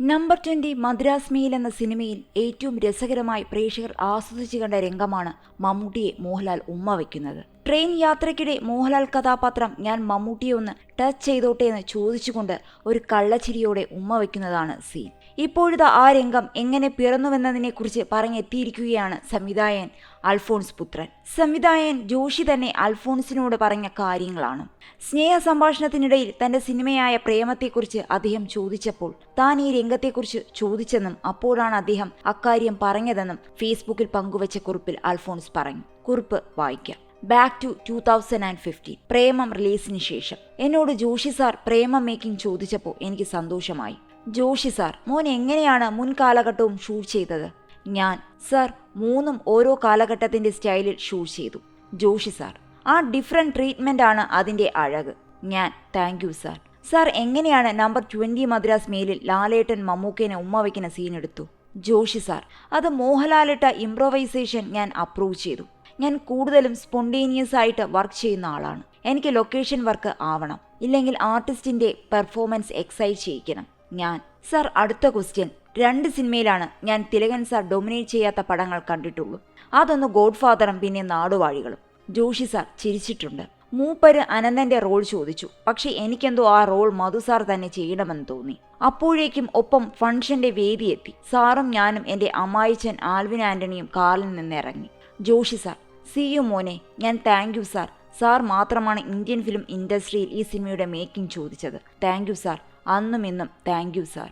Number twenty Madras mail എന്ന സിനിമയിൽ ഏറ്റവും രസകരമായി പ്രേക്ഷകർ ആസ്വദിച്ചു കണ്ട രംഗമാണ് മമ്മൂട്ടിയെ മോഹൻലാൽ ഉമ്മ വയ്ക്കുന്നത്. ട്രെയിൻ യാത്രയ്ക്കിടെ മോഹൻലാൽ കഥാപാത്രം ഞാൻ മമ്മൂട്ടിയെ ഒന്ന് ടച്ച് ചെയ്തോട്ടെ എന്ന് ചോദിച്ചുകൊണ്ട് ഒരു കള്ളച്ചിരിയോടെ ഉമ്മ വയ്ക്കുന്നതാണ് സീൻ ഇപ്പോഴത്തെ ആ രംഗം എങ്ങനെ പിറന്നുവെന്നതിനെക്കുറിച്ച് പറഞ്ഞെത്തിയിരിക്കുകയാണ് സംവിധായകൻ അൽഫോൺസ് പുത്രൻ. സംവിധായകൻ ജോഷി തന്നെ അൽഫോൺസിനോട് പറഞ്ഞ കാര്യങ്ങളാണ്. സ്നേഹ സംഭാഷണത്തിനിടയിൽ തന്റെ സിനിമയായ പ്രേമത്തെക്കുറിച്ച് അദ്ദേഹം ചോദിച്ചപ്പോൾ താൻ ഈ രംഗത്തെക്കുറിച്ച് ചോദിച്ചെന്നും അപ്പോഴാണ് അദ്ദേഹം അക്കാര്യം പറഞ്ഞതെന്നും ഫേസ്ബുക്കിൽ പങ്കുവച്ച കുറിപ്പിൽ അൽഫോൺസ് പറഞ്ഞു. കുറിപ്പ് വായിക്കാം. Back to two thousand and fifteen Premam റിലീസിന് ശേഷം. എന്നോട് ജോഷി സാർ പ്രേമം മേക്കിംഗ് ചോദിച്ചപ്പോൾ എനിക്ക് സന്തോഷമായി. ജോഷി സാർ മോൻ എങ്ങനെയാണ് മുൻ കാലഘട്ടവും ഷൂട്ട് ചെയ്തത്? ഞാൻ സാർ മൂന്നും ഓരോ കാലഘട്ടത്തിന്റെ സ്റ്റൈലിൽ ഷൂട്ട് ചെയ്തു. ജോഷി സാർ ആ ഡിഫറെന്റ് ട്രീറ്റ്മെന്റ് ആണ് അതിന്റെ അഴക്. ഞാൻ താങ്ക് യു സാർ സാർ എങ്ങനെയാണ് നമ്പർ ട്വന്റി മദ്രാസ് മേലിൽ ലാലേട്ടൻ മമ്മൂക്കേനെ ഉമ്മ വയ്ക്കുന്ന സീൻ എടുത്തു? ജോഷി സാർ അത് മോഹൻലാലിട്ട ഇംപ്രൊവൈസേഷൻ ഞാൻ അപ്രൂവ് ചെയ്തു. ഞാൻ കൂടുതലും സ്പോണ്ടേനിയസ് ആയിട്ട് വർക്ക് ചെയ്യുന്ന ആളാണ്. എനിക്ക് ലൊക്കേഷൻ വർക്ക് ആവണം. ഇല്ലെങ്കിൽ ആർട്ടിസ്റ്റിന്റെ പെർഫോമൻസ് എക്സൈസ് ചെയ്യിക്കണം. ഞാൻ. സർ അടുത്ത ക്വസ്റ്റ്യൻ രണ്ട് സിനിമയിലാണ് ഞാൻ തിലകൻ സാർ ഡൊമിനേറ്റ് ചെയ്യാത്ത പടങ്ങൾ കണ്ടിട്ടുള്ളൂ. അതൊന്ന് ഗോഡ് ഫാദറും പിന്നെ നാടുവാഴികളും. ജോഷി സാർ ചിരിച്ചിട്ടുണ്ട്. മൂപ്പര് അനന്തന്റെ റോൾ ചോദിച്ചു. പക്ഷെ എനിക്കെന്തോ ആ റോൾ മധു സാർ തന്നെ ചെയ്യണമെന്ന് തോന്നി. അപ്പോഴേക്കും ഒപ്പം ഫംഗ്ഷന്റെ വേദിയെത്തി. സാറും ഞാനും എന്റെ അമ്മായിച്ചൻ ആൽവിൻ ആന്റണിയും കാറിൽ നിന്നിറങ്ങി. ജോഷി സാർ സി യു മോനെ. ഞാൻ താങ്ക് യു സാർ സാർ മാത്രമാണ് ഇന്ത്യൻ ഫിലിം ഇൻഡസ്ട്രിയിൽ ഈ സിനിമയുടെ മേക്കിംഗ് ചോദിച്ചത്. താങ്ക് യു സാർ അന്നും ഇന്നും താങ്ക് യു സാർ